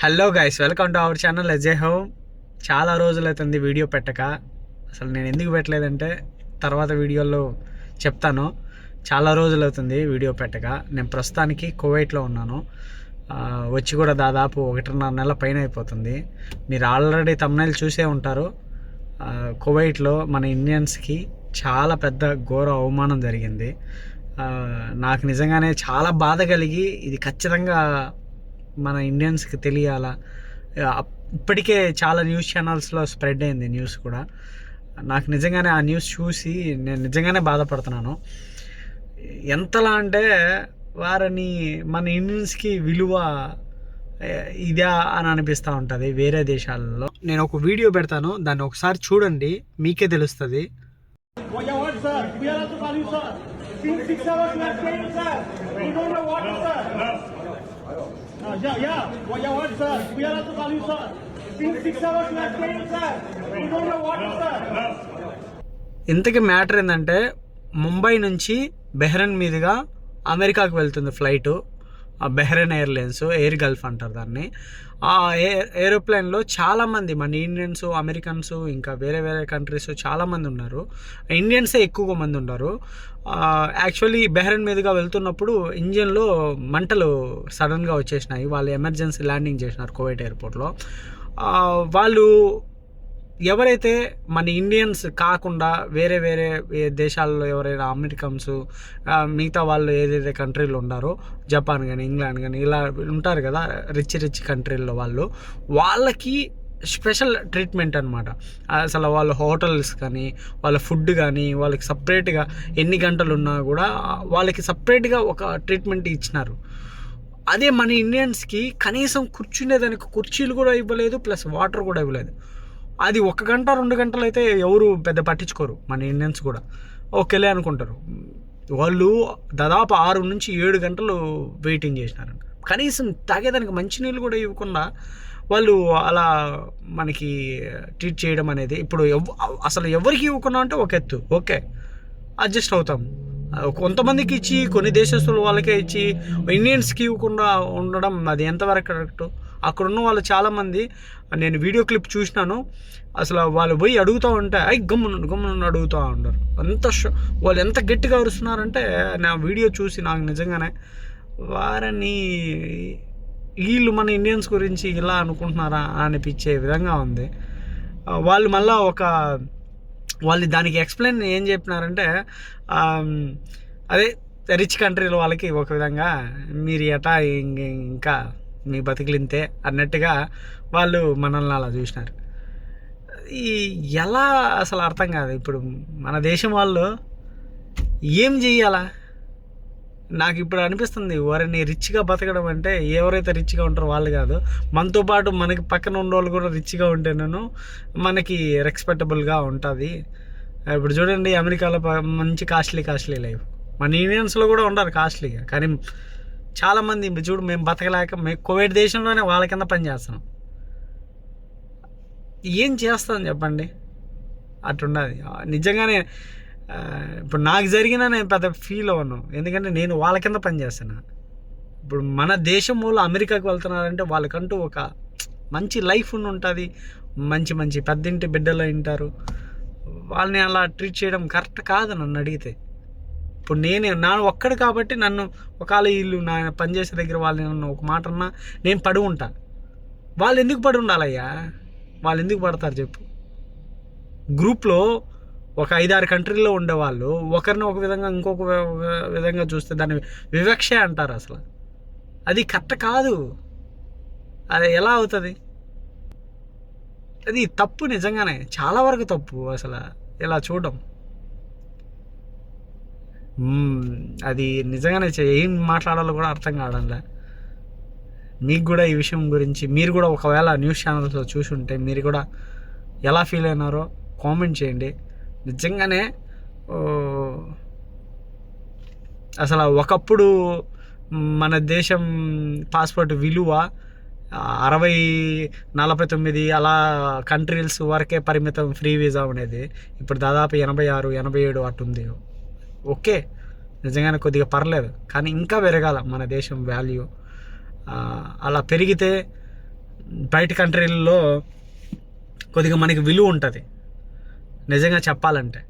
Hello guys welcome to our channel Ajay home చాలా రోజులు అవుతుంది వీడియో పెట్టక. అసలు నేను ఎందుకు పెట్టలేదంటే తర్వాత వీడియోలో చెప్తాను. చాలా రోజులు అవుతుంది వీడియో పెట్టక. నేను ప్రస్తుతానికి కువైట్లో ఉన్నాను. వచ్చి కూడా దాదాపు ఒకటిన్నర నెల పైన అయిపోతుంది. మీరు ఆల్రెడీ తమిళ చూసే ఉంటారు. కువైట్లో మన ఇండియన్స్కి చాలా పెద్ద ఘోర అవమానం జరిగింది. నాకు నిజంగానే చాలా బాధ కలిగి ఇది ఖచ్చితంగా మన ఇండియన్స్కి తెలియాలా? ఇప్పటికే చాలా న్యూస్ ఛానల్స్లో స్ప్రెడ్ అయింది న్యూస్ కూడా. నాకు నిజంగానే ఆ న్యూస్ చూసి నేను నిజంగానే బాధపడుతున్నాను. ఎంతలా అంటే వారిని మన ఇండియన్స్కి విలువ ఇదే ఇదా అని అనిపిస్తూ ఉంటుంది వేరే దేశాలలో. నేను ఒక వీడియో పెడతాను దాన్ని ఒకసారి చూడండి మీకే తెలుస్తుంది. What what. Uh, yeah, yeah. What you want, sir? We are also calling, sir. Since six hours we are staying, sir. We don't know what, sir. ఇంతకీ మ్యాటర్ ఏంటంటే ముంబై నుంచి బెహ్రెన్ మీదుగా అమెరికాకు వెళ్తుంది flight Bahrain airlines Air Gulf అంటారు దాన్ని. ఆ air ఏరోప్లేన్లో చాలామంది మన ఇండియన్స్ అమెరికన్స్ ఇంకా వేరే వేరే కంట్రీస్ చాలామంది ఉన్నారు. ఇండియన్సే ఎక్కువ మంది ఉన్నారు. యాక్చువల్లీ బెహ్రెన్ మీదుగా వెళ్తున్నప్పుడు ఇంజిన్లో మంటలు సడన్గా వచ్చేసినాయి. వాళ్ళు ఎమర్జెన్సీ ల్యాండింగ్ చేసినారు కోవిడ్ ఎయిర్పోర్ట్లో. వాళ్ళు ఎవరైతే మన ఇండియన్స్ కాకుండా వేరే వేరే దేశాల్లో ఎవరైనా అమెరికన్స్ మిగతా వాళ్ళు ఏదైతే కంట్రీలో ఉన్నారో జపాన్ కానీ ఇంగ్లాండ్ కానీ ఇలా ఉంటారు కదా రిచ్ రిచ్ కంట్రీల్లో వాళ్ళు వాళ్ళకి స్పెషల్ ట్రీట్మెంట్ అనమాట అసలు వాళ్ళ హోటల్స్ కానీ వాళ్ళ ఫుడ్ కానీ వాళ్ళకి సపరేట్గా ఎన్ని గంటలు ఉన్నా కూడా వాళ్ళకి సపరేట్గా ఒక ట్రీట్మెంట్ ఇచ్చినారు. అదే మన ఇండియన్స్కి కనీసం కూర్చునేదానికి కుర్చీలు కూడా ఇవ్వలేదు ప్లస్ వాటర్ కూడా ఇవ్వలేదు. అది ఒక గంట రెండు గంటలు అయితే ఎవరు పెద్ద పట్టించుకోరు మన ఇండియన్స్ కూడా. ఓకేలే అనుకుంటారు. వాళ్ళు దాదాపు ఆరు నుంచి ఏడు గంటలు వెయిటింగ్ చేసినారంట. కనీసం తాగేదానికి మంచినీళ్ళు కూడా ఇవ్వకుండా వాళ్ళు అలా మనకి ట్రీట్ చేయడం అనేది ఇప్పుడు ఎవ్ అసలు ఎవరికి ఇవ్వకుండా అంటే ఒక ఎత్తు. ఓకే అడ్జస్ట్ అవుతాం. కొంతమందికి ఇచ్చి కొన్ని దేశస్తులు వాళ్ళకే ఇచ్చి ఇండియన్స్కి ఇవ్వకుండా ఉండడం అది ఎంతవరకు కరెక్ట్? అక్కడ ఉన్న వాళ్ళు చాలామంది నేను వీడియో క్లిప్ చూసినాను అసలు వాళ్ళు పోయి అడుగుతూ ఉంటే అయ్యి గమ్మును గమ్మును అడుగుతూ ఉంటారు అంత షో- వాళ్ళు ఎంత గట్టిగా అరుస్తున్నారంటే నా వీడియో చూసి నాకు నిజంగానే వారిని వీళ్ళు మన ఇండియన్స్ గురించి ఇలా అనుకుంటున్నారా అనిపించే విధంగా ఉంది. వాళ్ళు మళ్ళీ ఒక వాళ్ళు దానికి ఎక్స్ప్లెయిన్ ఏం చెప్పినారంటే అదే రిచ్ కంట్రీల వాళ్ళకి ఒక విధంగా మీరు ఎటా ఇంకా మీ బతికిలింతే అన్నట్టుగా వాళ్ళు మనల్ని అలా చూసినారు. ఈ ఎలా అసలు అర్థం కాదు. ఇప్పుడు మన దేశం వాళ్ళు ఏం చెయ్యాలా? నాకు ఇప్పుడు అనిపిస్తుంది వారిని రిచ్గా బతకడం అంటే ఎవరైతే రిచ్గా ఉంటారో వాళ్ళు కాదు. మనతో పాటు మనకి పక్కన ఉన్న వాళ్ళు కూడా రిచ్గా ఉంటేనూ మనకి రెస్పెక్టబుల్గా ఉంటుంది. ఇప్పుడు చూడండి అమెరికాలో మంచి కాస్ట్లీ కాస్ట్లీ లైఫ్ మన ఇండియన్స్లో కూడా ఉండరు కాస్ట్లీగా కానీ చాలామంది చూడు మేము బతకలేక మేము కోవిడ్ దేశంలోనే వాళ్ళ కింద పని చేస్తున్నాం. ఏం చేస్తాం చెప్పండి? అట్టున్నది నిజంగానే ఇప్పుడు నాకు జరిగిన నేను పెద్ద ఫీల్ అవ్వను. ఎందుకంటే నేను వాళ్ళ కింద పని ఇప్పుడు మన దేశం వాళ్ళు అమెరికాకు వెళ్తున్నారంటే వాళ్ళకంటూ ఒక మంచి లైఫ్ ఉండి ఉంటుంది. మంచి మంచి పెద్దింటి బిడ్డలు ఉంటారు. వాళ్ళని అలా ట్రీట్ చేయడం కరెక్ట్ కాదు నన్ను అడిగితే. ఇప్పుడు నేనే నా ఒక్కడు కాబట్టి నన్ను ఒకవేళ వీళ్ళు నా పనిచేసే దగ్గర వాళ్ళు నన్ను ఒక మాట అన్నా నేను పడి ఉంటా. వాళ్ళు ఎందుకు పడి ఉండాలయ్యా? వాళ్ళు ఎందుకు పడతారు చెప్పు. గ్రూప్లో ఒక ఐదారు కంట్రీల్లో ఉండేవాళ్ళు ఒకరిని ఒక విధంగా ఇంకొక విధంగా చూస్తే దాన్ని వివక్ష అంటారు అసలు. అది కరెక్ట్ కాదు. అది ఎలా అవుతుంది? అది తప్పు నిజంగానే. చాలా వరకు తప్పు అసలు. ఇలా చూడడం. అది నిజంగానే చే- ఏం మాట్లాడాలో కూడా అర్థం కావడంలే. మీకు కూడా ఈ విషయం గురించి మీరు కూడా ఒకవేళ న్యూస్ ఛానల్స్లో చూసి ఉంటే మీరు కూడా ఎలా ఫీల్ అయినారో కామెంట్ చేయండి. నిజంగానే అసలు ఒకప్పుడు మన దేశం పాస్పోర్ట్ విలువ అరవై నలభై తొమ్మిది అలా కంట్రీస్ వరకే పరిమితం ఫ్రీ వీసా ఉండేది. ఇప్పుడు దాదాపు ఎనభై ఆరు ఎనభై ఏడు అటుంది ఓకే నిజంగానే కొద్దిగా పర్లేదు. కానీ ఇంకా పెరగాల మన దేశం వాల్యూ అలా పెరిగితే బయట కంట్రీల్లో కొద్దిగా మనకి విలువ ఉంటుంది. నిజంగా చెప్పాలంటే.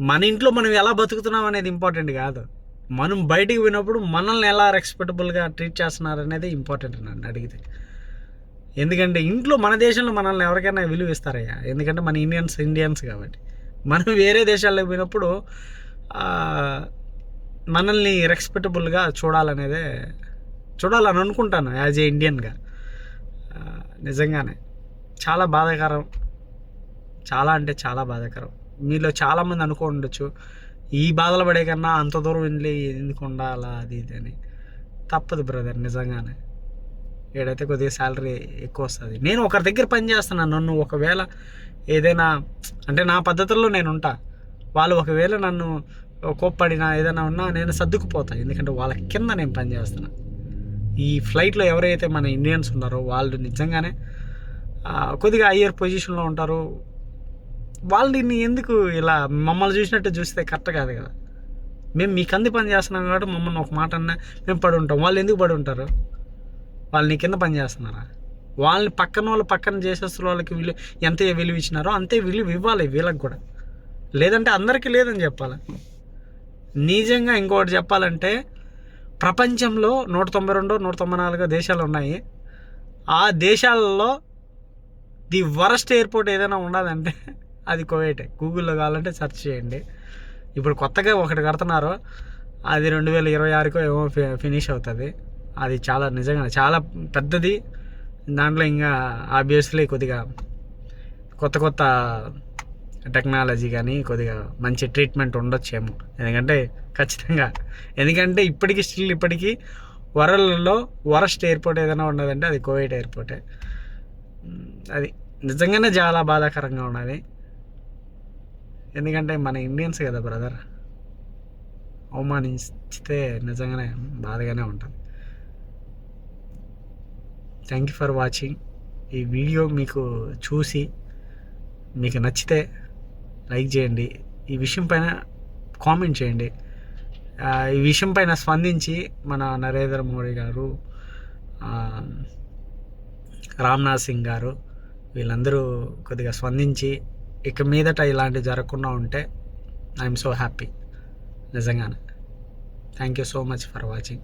మన ఇంట్లో మనం ఎలా బతుకుతున్నాం అనేది ఇంపార్టెంట్ కాదు. మనం బయటికి పోయినప్పుడు మనల్ని ఎలా రెస్పెక్టబుల్గా ట్రీట్ చేస్తున్నారు అనేది ఇంపార్టెంట్ నన్ను అడిగితే. ఎందుకంటే ఇంట్లో మన దేశంలో మనల్ని ఎవరికైనా విలువ ఇస్తారయ్యా. ఎందుకంటే మన ఇండియన్స్ ఇండియన్స్ కాబట్టి. మనం వేరే దేశాలకు పోయినప్పుడు మనల్ని రెస్పెక్టబుల్గా చూడాలనేదే చూడాలని అనుకుంటాను యాజ్ ఏ ఇండియన్గా నిజంగానే. చాలా బాధాకరం. చాలా అంటే చాలా బాధాకరం. మీలో చాలామంది అనుకో ఉండొచ్చు. ఈ బాధలు పడే కన్నా అంత దూరం వెళ్ళి ఎందుకు ఉండాలా అది ఇది అని. తప్పదు బ్రదర్ నిజంగానే. ఏడైతే కొద్దిగా శాలరీ ఎక్కువ వస్తుంది. నేను ఒకరి దగ్గర పని చేస్తున్నాను నన్ను ఒకవేళ ఏదైనా అంటే నా పద్ధతుల్లో నేను ఉంటా. వాళ్ళు ఒకవేళ నన్ను కోప్పడినా ఏదైనా ఉన్నా నేను సర్దుకుపోతా. ఎందుకంటే వాళ్ళ కింద నేను పనిచేస్తున్నా. ఈ ఫ్లైట్లో ఎవరైతే మన ఇండియన్స్ ఉన్నారో వాళ్ళు నిజంగానే కొద్దిగా హయ్యర్ పొజిషన్లో ఉంటారు. వాళ్ళని ఎందుకు ఇలా మమ్మల్ని చూసినట్టు చూస్తే కరెక్ట్ కాదు కదా. మేము మీ కంది పని చేస్తున్నాం కాబట్టి మమ్మల్ని ఒక మాట అన్నా మేము పడి ఉంటాం. వాళ్ళు ఎందుకు పడి ఉంటారు? వాళ్ళు నీ కింద పని చేస్తున్నారా? వాళ్ళని పక్కన వాళ్ళు పక్కన చేసేస్తున్న వాళ్ళకి విలువ ఎంత విలువ ఇచ్చినారో అంతే విలువ ఇవ్వాలి వీళ్ళకి కూడా. లేదంటే అందరికీ లేదని చెప్పాలి? నిజంగా ఇంకొకటి చెప్పాలంటే ప్రపంచంలో నూట తొంభై రెండు నూట తొంభై నాలుగు దేశాలు ఉన్నాయి. ఆ దేశాలలో ది వరస్ట్ ఎయిర్పోర్ట్ ఏదైనా ఉండాలంటే అది కోవేటే. గూగుల్లో కావాలంటే సెర్చ్ చేయండి. ఇప్పుడు కొత్తగా ఒకటి కడుతున్నారు. అది రెండు వేల ఇరవై ఆరుకో ఏమో ఫినిష్ అవుతుంది. అది చాలా నిజంగా చాలా పెద్దది. దాంట్లో ఇంకా ఆబ్వియస్లీ కొద్దిగా కొత్త కొత్త టెక్నాలజీ కానీ కొద్దిగా మంచి ట్రీట్మెంట్ ఉండొచ్చేమో. ఎందుకంటే ఖచ్చితంగా. ఎందుకంటే ఇప్పటికీ స్టిల్ ఇప్పటికీ వరల్డ్లో వరస్ట్ ఎయిర్పోర్ట్ ఏదైనా ఉన్నదంటే అది కోవిడ్ ఎయిర్పోర్టే. అది నిజంగానే చాలా బాధాకరంగా ఉన్నది. ఎందుకంటే మన ఇండియన్స్ కదా బ్రదర్. అవమానించితే నిజంగానే బాధగానే ఉంటుంది. Thank you for watching. ఈ వీడియో మీకు చూసి మీకు నచ్చితే లైక్ చేయండి. ఈ విషయం పైన కామెంట్ చేయండి. ఈ విషయం పైన స్పందించి మన నరేంద్ర మోడీ గారు రామ్నాథ్ సింగ్ గారు వీళ్ళందరూ కొద్దిగా స్పందించి ఇక మీదట ఇలాంటివి జరగకుండా ఉంటే ఐఎమ్ సో హ్యాపీ. నిజంగానే. Thank you so much for watching.